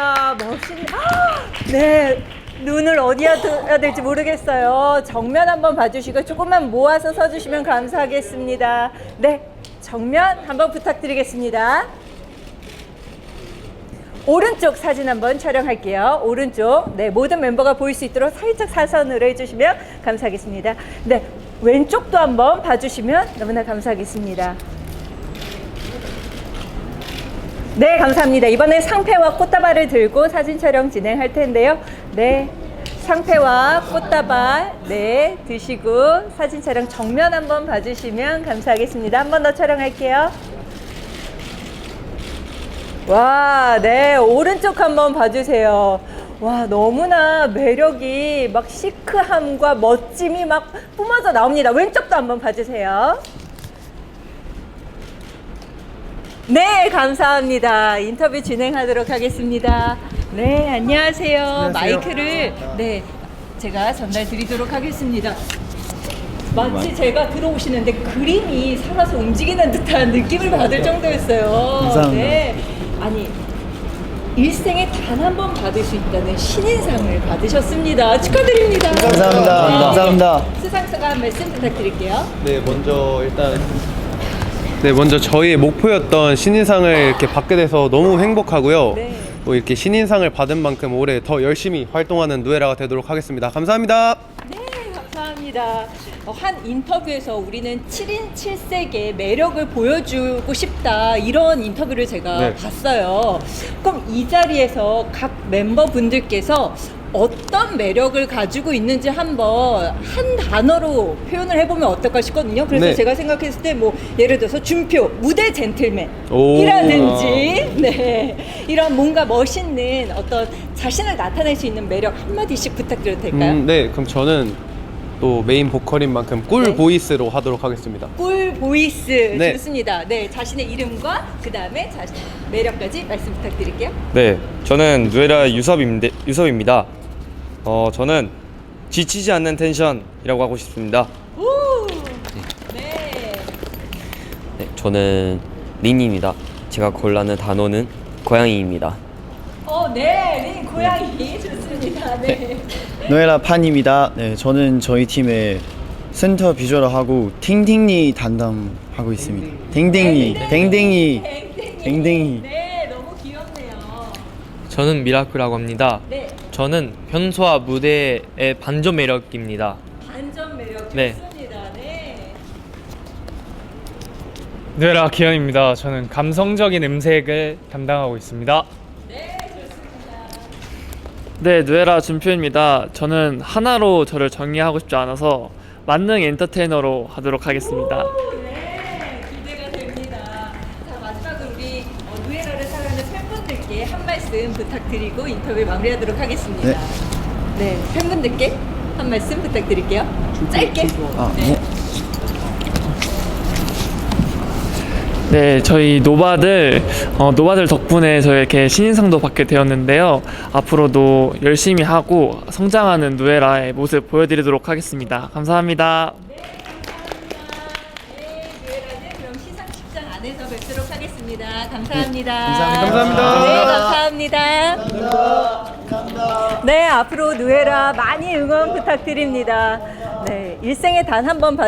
이야 멋있네. 네. 눈을 어디야 둬야 될지 모르겠어요. 정면 한번 봐주시고 조금만 모아서 서주시면 감사하겠습니다. 네, 정면 한번 부탁드리겠습니다. 오른쪽 사진 한번 촬영할게요. 오른쪽. 네, 모든 멤버가 보일 수 있도록 살짝 사선으로 해주시면 감사하겠습니다. 네, 왼쪽도 한번 봐주시면 너무나 감사하겠습니다. 네, 감사합니다. 이번에 상패와 꽃다발을 들고 사진 촬영 진행할 텐데요. 네, 상패와 꽃다발, 네, 드시고 사진 촬영 정면 한번 봐주시면 감사하겠습니다. 한 번 더 촬영할게요. 와, 네, 오른쪽 한번 봐주세요. 와, 너무나 매력이 막 시크함과 멋짐이 막 뿜어져 나옵니다. 왼쪽도 한번 봐주세요. 네, 감사합니다. 인터뷰 진행하도록 하겠습니다. 네, 안녕하세요. 마이크를 네, 제가 전달 드리도록 하겠습니다. 마치 제가 들어오시는데 그림이 살아서 움직이는 듯한 느낌을 받을 정도였어요. 감사합니다. 네. 아니, 일생에 단 한 번 받을 수 있다는 신인상을 받으셨습니다. 축하드립니다. 감사합니다. 네. 감사합니다. 한 말씀 부탁드릴게요. 네, 먼저 일단 네, 먼저 저희의 목표였던 신인상을 이렇게 받게 돼서 너무 행복하고요. 네. 또 이렇게 신인상을 받은 만큼 올해 더 열심히 활동하는 누에라가 되도록 하겠습니다. 감사합니다. 네, 감사합니다. 어, 한 인터뷰에서 우리는 7인 7색의 매력을 보여주고 싶다 이런 인터뷰를 제가 네. 봤어요. 그럼 이 자리에서 각 멤버분들께서 어떤 매력을 가지고 있는지 한번 한 단어로 표현을 해보면 어떨까 싶거든요. 그래서 네. 제가 생각했을 때 뭐 예를 들어서 준표 무대 오. 젠틀맨이라든지 네 이런 뭔가 멋있는 어떤 자신을 나타낼 수 있는 매력 한 마디씩 부탁드려도 될까요? 음, 네, 그럼 저는 또 메인 보컬인 만큼 꿀 네. 보이스로 하도록 하겠습니다. 꿀 보이스 네. 좋습니다. 네, 자신의 이름과 그 다음에 자신 매력까지 말씀 부탁드릴게요. 네, 저는 누에라 유섭입니다. 유섭입니다. 어, 저는 지치지 않는 텐션이라고 하고 싶습니다. 오, 네, 네, 저는 린입니다. 제가 골라는 단어는 고양이입니다. 어, 네, 네, 고양이 좋습니다. 네, 노에라 판입니다. 네, 저는 저희 팀의 센터 비주얼을 하고 팅팅니 담당하고 있습니다. 댕댕이, 댕댕이, 댕댕이. 네, 너무 귀엽네요. 저는 미라클이라고 합니다. 네, 저는 현소와 무대의 반전 매력입니다. 반전 매력 네. 좋습니다. 네, 누에라 기현입니다. 저는 감성적인 음색을 담당하고 있습니다. 네, 좋습니다. 네, 누에라 준표입니다. 저는 하나로 저를 정의하고 싶지 않아서 만능 엔터테이너로 하도록 하겠습니다. 오, 네, 마지막으로 우리 어, 누에라를 사랑하는 팬분들께 한 말씀 부탁드리고 인터뷰 마무리하도록 하겠습니다. 네. 네, 팬분들께 한 말씀 부탁드릴게요. 짧게. 아, 네. 네. 네, 저희 노바들 어, 노바들 덕분에 저희 이렇게 신인상도 받게 되었는데요. 앞으로도 열심히 하고 성장하는 누에라의 모습 보여드리도록 하겠습니다. 감사합니다. 네, 누에라는 그럼 시상식장 안에서 뵙도록 하겠습니다. 감사합니다. 감사합니다. 네, 감사합니다. 네, 앞으로 누에라 많이 응원 부탁드립니다. 네, 일생에 단 한번수